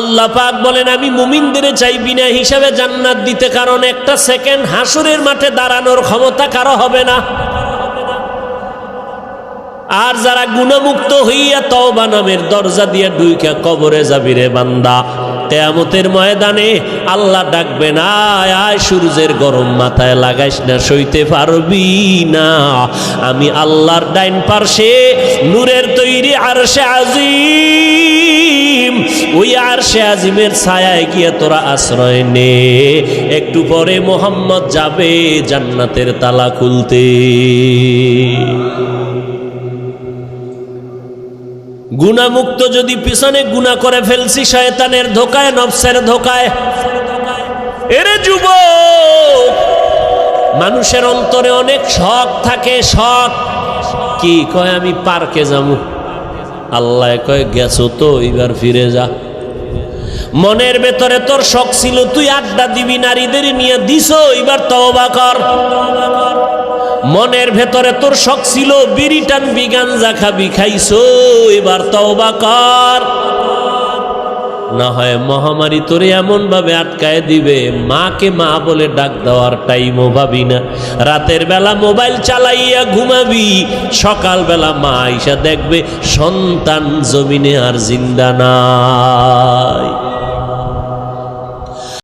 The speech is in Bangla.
আল্লাহ পাক বলেন, আমি মুমিনদের চাই বিনা হিসাবে জান্নাত দিতে, কারণ একটা সেকেন্ড হাসুরের মাঠে দাঁড়ানোর ক্ষমতা কারও হবে না। আর যারা গুণমুক্ত হইয়া তওবা নামের দরজা দিয়ে ডুইকা কবরে যাবি রে বান্দা। তেয়ামতের ময়দানে আল্লাহ ডাকবে না আয়, সূর্যের গরম মাথায় লাগাইস না, সইতে পারবি না। আমি আল্লাহর ডাইন পার্শ্বে নূরের তৈরি আর সে ওই আর সে আজিমের ছায়ায় গিয়ে তোরা আশ্রয় নে। একটু পরে মোহাম্মদ যাবে জান্নাতের তালা খুলতে। গুণামুক্ত যদি পিছনে গুণা করে ফেলছি, শয়তানের ধোকায় নবসের ধোকায়। এরে যুব মানুষের অন্তরে অনেক শখ থাকে, শখ। কি কয় আমি পার্কে যাব? আল্লাহ কয়, গেছো তো, এবার ফিরে যা। মনের ভেতরে তোর শখ ছিল, তুই আড্ডা দিবি নারীদের নিয়ে দিস এবার তবা কর। মনের ভেতরে তোর শখ ছিল, বিড়ি টানবি, গাঞ্জা খাবি, খাইছো, এবার তবা কর। না হয় মহামারী তোরে এমন ভাবে আটকায় দিবে, মাকে মা বলে ডাক দেওয়ার টাইমও ভাবি না। রাতের বেলা মোবাইল চালাইয়া ঘুমাবি সকাল বেলা মা আইসা দেখবে সন্তান জমিনে আর জিন্দা নাই।